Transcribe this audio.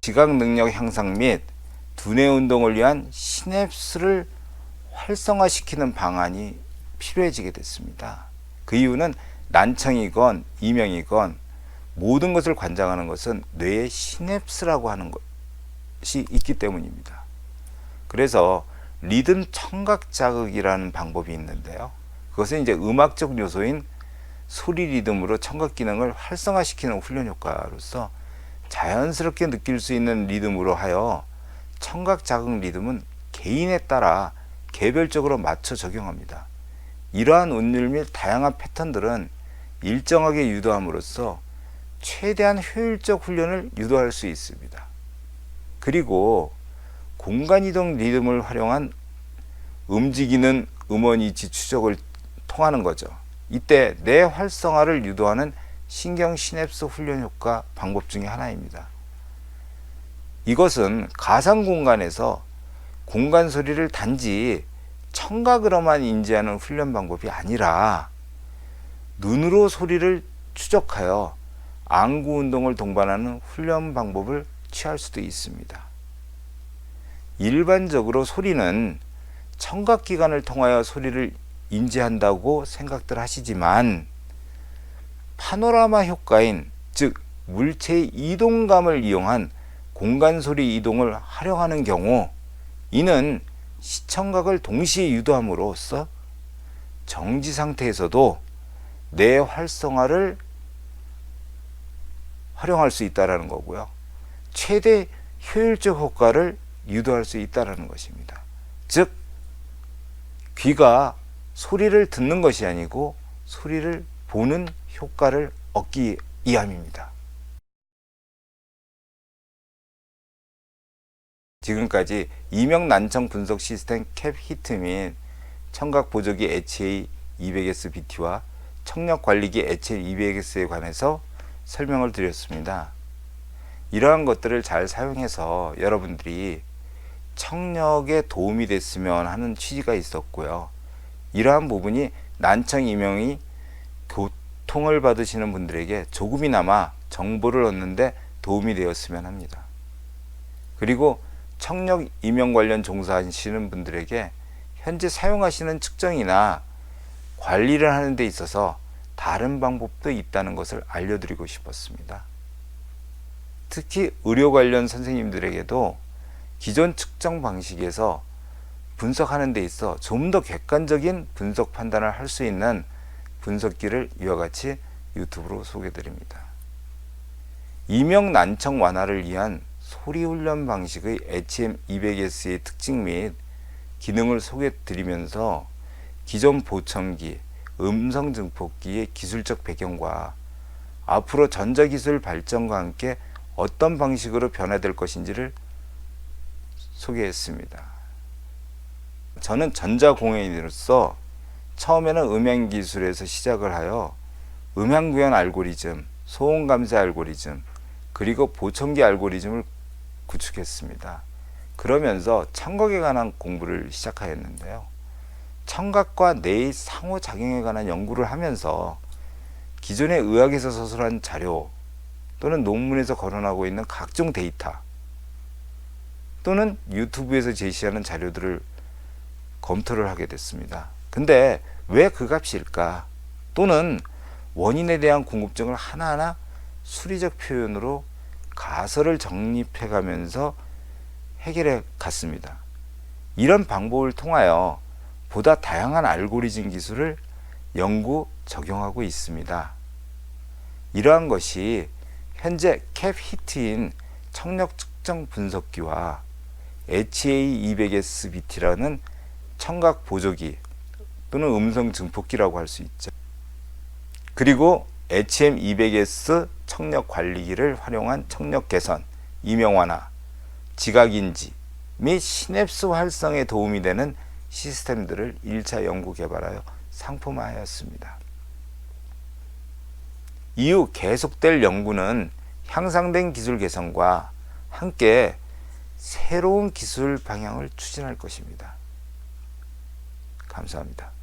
지각 능력 향상 및 두뇌 운동을 위한 시냅스를 활성화시키는 방안이 필요해지게 됐습니다. 그 이유는 난청이건 이명이건 모든 것을 관장하는 것은 뇌의 시냅스라고 하는 것이 있기 때문입니다. 그래서 리듬 청각 자극이라는 방법이 있는데요. 그것은 이제 음악적 요소인 소리 리듬으로 청각 기능을 활성화시키는 훈련 효과로서 자연스럽게 느낄 수 있는 리듬으로 하여 청각 자극 리듬은 개인에 따라 개별적으로 맞춰 적용합니다. 이러한 운율 및 다양한 패턴들은 일정하게 유도함으로써 최대한 효율적 훈련을 유도할 수 있습니다. 그리고 공간 이동 리듬을 활용한 움직이는 음원 이치 추적을 통하는 거죠. 이때 뇌 활성화를 유도하는 신경 시냅스 훈련 효과 방법 중에 하나입니다. 이것은 가상 공간에서 공간 소리를 단지 청각으로만 인지하는 훈련 방법이 아니라 눈으로 소리를 추적하여 안구 운동을 동반하는 훈련 방법을 취할 수도 있습니다. 일반적으로 소리는 청각 기관을 통하여 소리를 인지한다고 생각들 하시지만 파노라마 효과인 즉 물체의 이동감을 이용한 공간 소리 이동을 활용하는 경우 이는 시청각을 동시에 유도함으로써 정지 상태에서도 뇌 활성화를 활용할 수 있다라는 거고요. 최대 효율적 효과를 유도할 수 있다라는 것입니다. 즉 귀가 소리를 듣는 것이 아니고 소리를 보는 효과를 얻기 위함입니다. 지금까지 이명 난청 분석 시스템 캡 히트 및 청각 보조기 HA 200S BT와 청력 관리기 HL 200S에 관해서 설명을 드렸습니다. 이러한 것들을 잘 사용해서 여러분들이 청력에 도움이 됐으면 하는 취지가 있었고요. 이러한 부분이 난청 이명이 교통을 받으시는 분들에게 조금이나마 정보를 얻는데 도움이 되었으면 합니다. 그리고 청력 이명 관련 종사하시는 분들에게 현재 사용하시는 측정이나 관리를 하는 데 있어서 다른 방법도 있다는 것을 알려드리고 싶었습니다. 특히 의료 관련 선생님들에게도 기존 측정 방식에서 분석하는 데 있어 좀 더 객관적인 분석 판단을 할 수 있는 분석기를 이와 같이 유튜브로 소개드립니다. 이명 난청 완화를 위한 소리 훈련 방식의 HM200S의 특징 및 기능을 소개드리면서 기존 보청기, 음성 증폭기의 기술적 배경과 앞으로 전자기술 발전과 함께 어떤 방식으로 변화될 것인지를 소개했습니다. 저는 전자공예인으로서 처음에는 음향 기술에서 시작을 하여 음향 구현 알고리즘, 소음 감지 알고리즘, 그리고 보청기 알고리즘을 구축했습니다. 그러면서 청각에 관한 공부를 시작하였는데요. 청각과 뇌의 상호작용에 관한 연구를 하면서 기존의 의학에서 서술한 자료 또는 논문에서 거론하고 있는 각종 데이터 또는 유튜브에서 제시하는 자료들을 검토를 하게 됐습니다. 근데 왜 그 값일까? 또는 원인에 대한 궁금증을 하나하나 수리적 표현으로 가설을 정립해 가면서 해결해 갔습니다. 이런 방법을 통하여 보다 다양한 알고리즘 기술을 연구 적용하고 있습니다. 이러한 것이 현재 캡 히트인 청력 측정 분석기와 HA200SBT라는 청각 보조기 또는 음성 증폭기라고 할 수 있죠. 그리고 HM200S 청력 관리기를 활용한 청력 개선, 이명 완화, 지각 인지 및 시냅스 활성에 도움이 되는 시스템들을 1차 연구 개발하여 상품화하였습니다. 이후 계속될 연구는 향상된 기술 개선과 함께 새로운 기술 방향을 추진할 것입니다. 감사합니다.